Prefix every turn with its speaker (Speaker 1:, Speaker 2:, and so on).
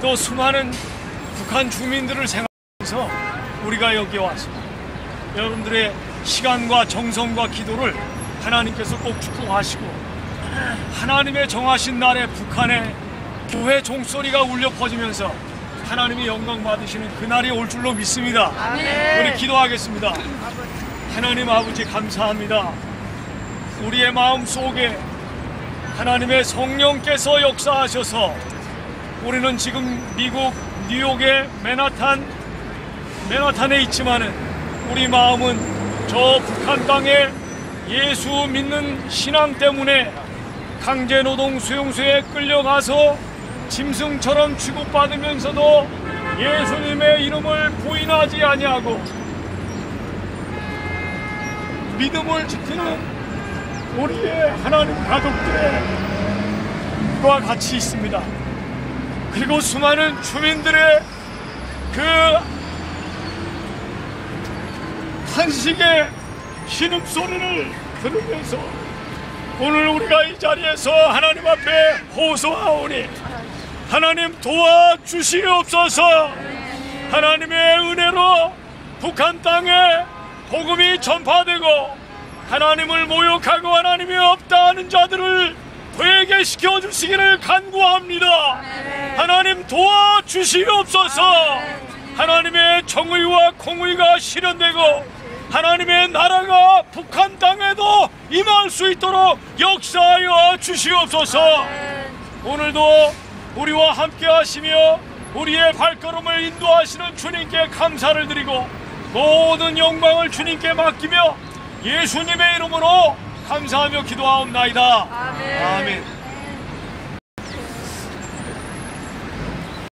Speaker 1: 또 수많은 북한 주민들을 생각해서 우리가 여기 왔습니다. 여러분들의 시간과 정성과 기도를 하나님께서 꼭 축복하시고 하나님의 정하신 날에 북한에 교회 종소리가 울려 퍼지면서 하나님이 영광 받으시는 그날이 올 줄로 믿습니다. 우리 기도하겠습니다. 하나님 아버지 감사합니다. 우리의 마음 속에 하나님의 성령께서 역사하셔서 우리는 지금 미국 뉴욕의 맨하탄 맨하탄에 있지만은 우리 마음은 저 북한 땅에 예수 믿는 신앙 때문에 강제 노동 수용소에 끌려가서 짐승처럼 취급받으면서도 예수님의 이름을 부인하지 아니하고 믿음을 지키는 우리의 하나님 가족들의 과 같이 있습니다. 그리고 수많은 주민들의 그 탄식의 신음소리를 들으면서 오늘 우리가 이 자리에서 하나님 앞에 호소하오니 하나님 도와주시옵소서. 하나님의 은혜로 북한 땅에 복음이 전파되고 하나님을 모욕하고 하나님이 없다는 자들을 회개시켜 주시기를 간구합니다. 하나님 도와주시옵소서. 하나님의 정의와 공의가 실현되고 하나님의 나라가 북한 땅에도 임할 수 있도록 역사하여 주시옵소서. 오늘도 우리와 함께 하시며 우리의 발걸음을 인도하시는 주님께 감사를 드리고 모든 영광을 주님께 맡기며 예수님의 이름으로 감사하며 기도하옵나이다. 아멘.